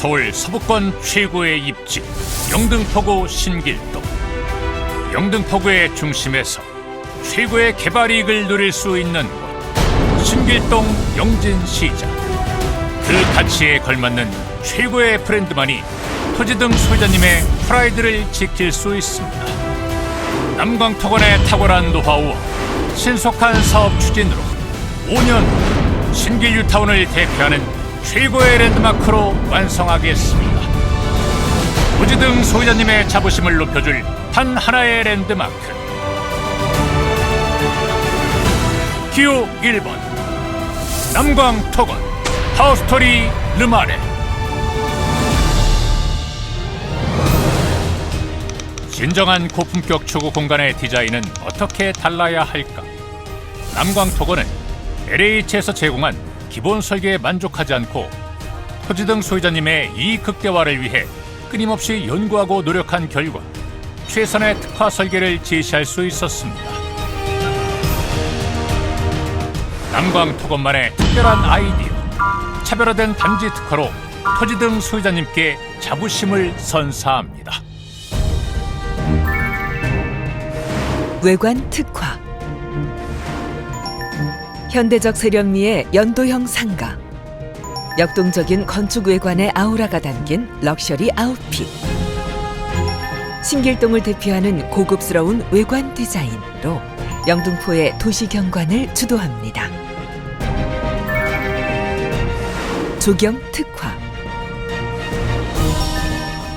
서울 서부권 최고의 입지 영등포구 신길동. 영등포구의 중심에서 최고의 개발 이익을 누릴 수 있는 곳 신길동 영진시장. 그 가치에 걸맞는 최고의 브랜드만이 토지 등 소유자님의 프라이드를 지킬 수 있습니다. 남광토건의 탁월한 노하우와 신속한 사업 추진으로 5년 신길뉴타운을 대표하는 최고의 랜드마크로 완성하겠습니다. 토지 등 소유자님의 자부심을 높여줄 단 하나의 랜드마크. 기호 1번 남광 토건 하우스토리 르마레 진정한 고품격 초고 공간의 디자인은 어떻게 달라야 할까? 남광토건은 LH에서 제공한 기본 설계에 만족하지 않고 토지 등 소유자님의 이익 극대화를 위해 끊임없이 연구하고 노력한 결과 최선의 특화 설계를 제시할 수 있었습니다. 남광 토건만의 특별한 아이디어, 차별화된 단지 특화로 토지 등 소유자님께 자부심을 선사합니다. 외관 특화 현대적 세련미의 연도형 상가. 역동적인 건축 외관의 아우라가 담긴 럭셔리 아웃핏. 신길동을 대표하는 고급스러운 외관 디자인으로 영등포의 도시 경관을 주도합니다. 조경 특화.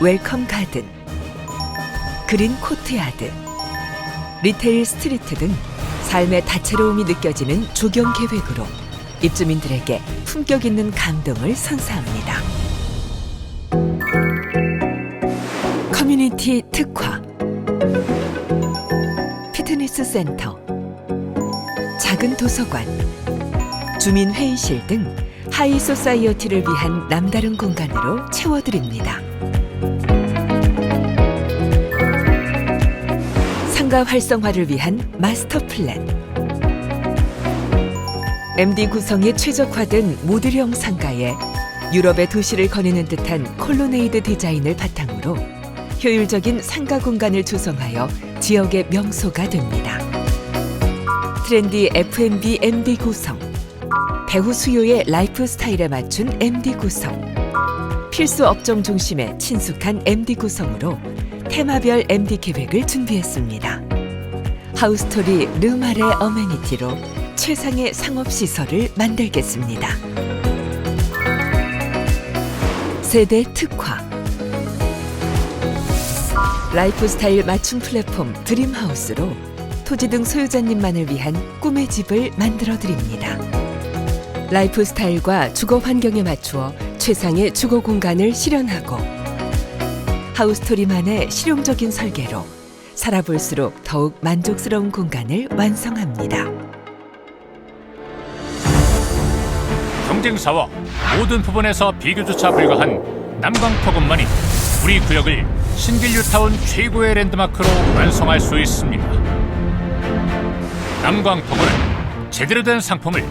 웰컴 가든. 그린 코트야드. 리테일 스트리트 등 삶의 다채로움이 느껴지는 조경 계획으로 입주민들에게 품격 있는 감동을 선사합니다. 커뮤니티 특화 피트니스 센터 작은 도서관 주민 회의실 등 하이 소사이어티를 위한 남다른 공간으로 채워드립니다. 상가 활성화를 위한 마스터 플랜. MD 구성이 최적화된 모듈형 상가에 유럽의 도시를 거니는 듯한 콜로네이드 디자인을 바탕으로 효율적인 상가 공간을 조성하여 지역의 명소가 됩니다. 트렌디 F&B MD 구성, 배후 수요의 라이프 스타일에 맞춘 MD 구성, 필수 업종 중심의 친숙한 MD 구성으로 테마별 MD 계획을 준비했습니다. 하우스토리 르말의 어메니티로 최상의 상업시설을 만들겠습니다. 세대 특화 라이프스타일 맞춤 플랫폼 드림하우스로 토지 등 소유자님만을 위한 꿈의 집을 만들어 드립니다. 라이프스타일과 주거 환경에 맞추어 최상의 주거 공간을 실현하고 하우스토리만의 실용적인 설계로 살아볼수록 더욱 만족스러운 공간을 완성합니다. 경쟁사와 모든 부분에서 비교조차 불가한 남광토건만이 우리 구역을 신길뉴타운 최고의 랜드마크로 완성할 수 있습니다. 남광토건은 제대로 된 상품을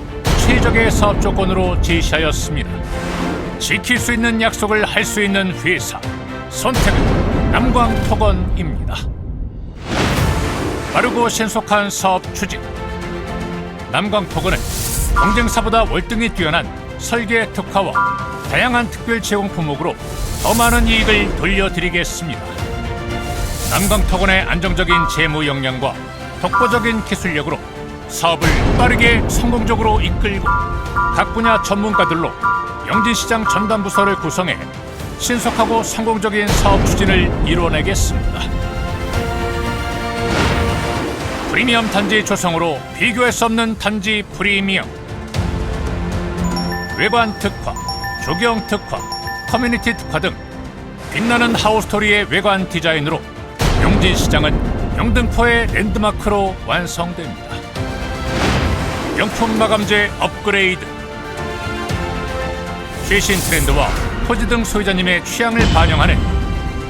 최적의 사업 조건으로 제시하였습니다. 지킬 수 있는 약속을 할 수 있는 회사 선택은 남광토건입니다. 빠르고 신속한 사업 추진 남광토건은 경쟁사보다 월등히 뛰어난 설계 특화와 다양한 특별 제공 품목으로 더 많은 이익을 돌려드리겠습니다. 남광토건의 안정적인 재무 역량과 독보적인 기술력으로 사업을 빠르게 성공적으로 이끌고 각 분야 전문가들로 영진시장 전담 부서를 구성해 신속하고 성공적인 사업 추진을 이뤄내겠습니다. 프리미엄 단지 조성으로 비교할 수 없는 단지 프리미엄 외관 특화, 조경 특화, 커뮤니티 특화 등 빛나는 하우스토리의 외관 디자인으로 영진시장은 영등포의 랜드마크로 완성됩니다. 명품 마감재 업그레이드 최신 트렌드와 토지 등 소유자님의 취향을 반영하는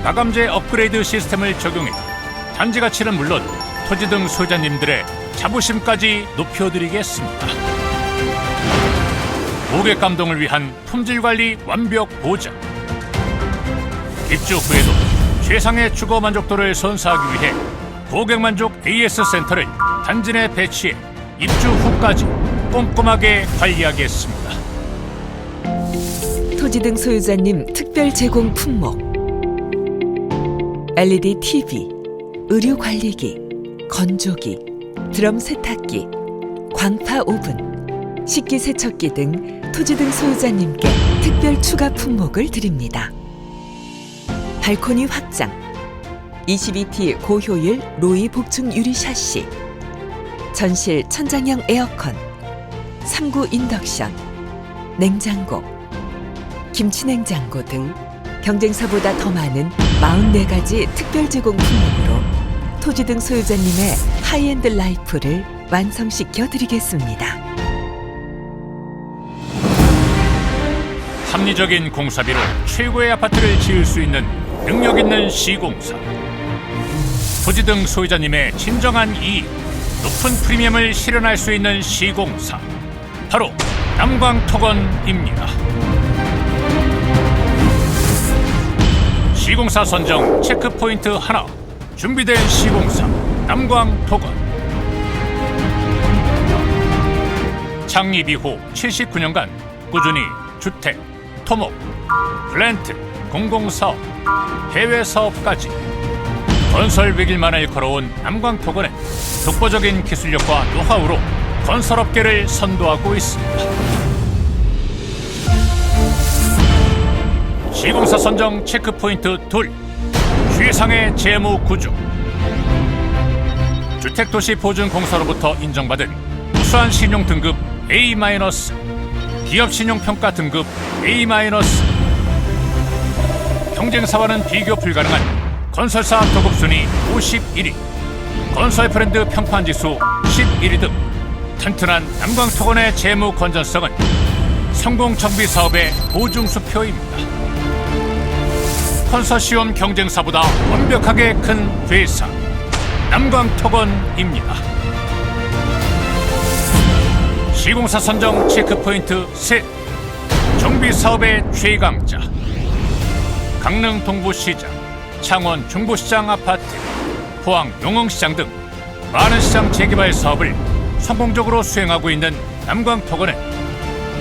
마감재 업그레이드 시스템을 적용해 단지 가치는 물론 토지 등 소유자님들의 자부심까지 높여드리겠습니다. 고객 감동을 위한 품질 관리 완벽 보장 입주 후에도 최상의 주거 만족도를 선사하기 위해 고객 만족 AS 센터를 단지 내 배치해 입주 후까지 꼼꼼하게 관리하겠습니다. 토지 등 소유자님 특별 제공 품목. LED TV, 의류 관리기, 건조기, 드럼 세탁기, 광파 오븐, 식기 세척기 등 토지 등 소유자님께 특별 추가 품목을 드립니다. 발코니 확장, 22T 고효율 로이 복층 유리 샤시, 전실 천장형 에어컨, 3구 인덕션, 냉장고, 김치냉장고 등 경쟁사보다 더 많은 44가지 특별 제공 품목으로 토지 등 소유자님의 하이엔드 라이프를 완성시켜 드리겠습니다. 합리적인 공사비로 최고의 아파트를 지을 수 있는 능력 있는 시공사. 토지 등 소유자님의 진정한 이익, 높은 프리미엄을 실현할 수 있는 시공사. 바로 남광토건입니다. 시공사 선정 체크 포인트 하나. 준비된 시공사 남광 토건. 창립 이후 79년간 꾸준히 주택, 토목, 플랜트, 공공사업, 해외 사업까지 건설 100일만을 걸어온 남광 토건은 독보적인 기술력과 노하우로 건설업계를 선도하고 있습니다. 시공사 선정 체크포인트 둘. 최상의 재무 구조. 주택도시 보증공사로부터 인정받은 우수한 신용 등급 A- 기업 신용 평가 등급 A-, 경쟁사와는 비교 불가능한 건설사 도급 순위 51위, 건설 브랜드 평판 지수 11위 등 튼튼한 남광토건의 재무 건전성은 성공 정비 사업의 보증 수표입니다. 컨소시엄 경쟁사보다 완벽하게 큰 회사 남광토건입니다. 시공사 선정 체크포인트 셋 정비 사업의 최강자 강릉 동부시장, 창원 중부시장 아파트, 포항 용흥시장 등 많은 시장 재개발 사업을 성공적으로 수행하고 있는 남광토건은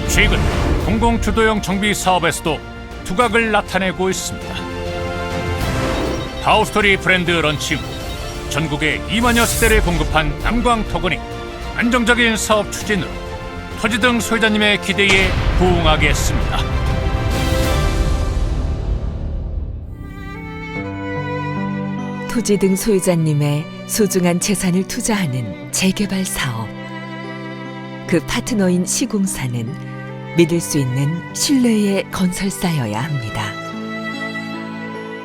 최근 공공주도형 정비 사업에서도 두각을 나타내고 있습니다. 하우스토리 브랜드 런칭 후 전국에 2만여 세대를 공급한 남광토건이 안정적인 사업 추진으로 토지 등 소유자님의 기대에 부응하겠습니다. 토지 등 소유자님의 소중한 재산을 투자하는 재개발 사업. 그 파트너인 시공사는 믿을 수 있는 신뢰의 건설사여야 합니다.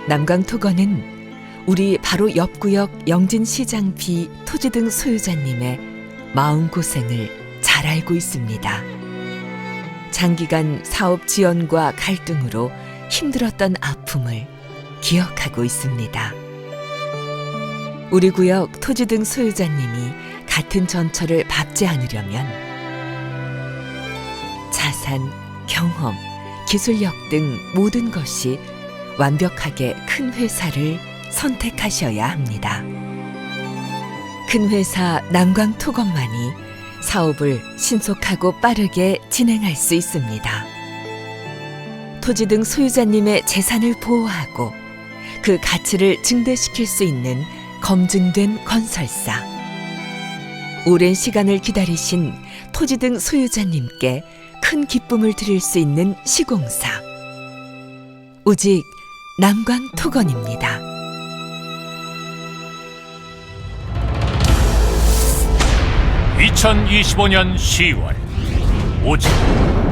남강토건은 우리 바로 옆 구역 영진시장 비 토지 등 소유자님의 마음고생을 잘 알고 있습니다. 장기간 사업 지연과 갈등으로 힘들었던 아픔을 기억하고 있습니다. 우리 구역 토지 등 소유자님이 같은 전철을 밟지 않으려면 자산, 경험, 기술력 등 모든 것이 완벽하게 큰 회사를 선택하셔야 합니다. 큰 회사 남광토건만이 사업을 신속하고 빠르게 진행할 수 있습니다. 토지 등 소유자님의 재산을 보호하고 그 가치를 증대시킬 수 있는 검증된 건설사. 오랜 시간을 기다리신 토지 등 소유자님께 큰 기쁨을 드릴 수 있는 시공사. 오직 남광토건입니다. (2025년 10월) 오직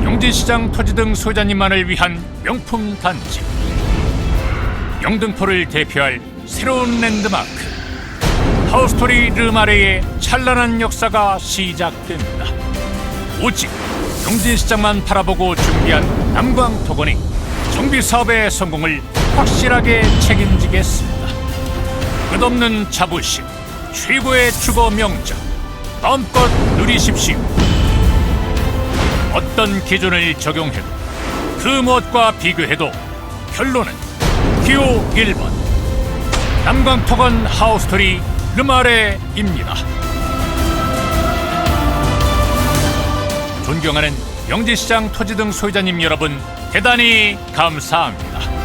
용진시장 토지 등 소유자님만을 위한 명품 단지 영등포를 대표할 새로운 랜드마크 하우스토리 르마레의 찬란한 역사가 시작됩니다. 오직 용진시장만 바라보고 준비한 남광토건이 정비 사업의 성공을 확실하게 책임지겠습니다. 끝없는 자부심, 최고의 주거 명작, 마음껏 누리십시오. 어떤 기준을 적용해도 그 무엇과 비교해도 결론은 기호 1번 남광토건 하우스토리 르마레입니다. 존경하는 영지시장 토지 등 소유자님 여러분 대단히 감사합니다.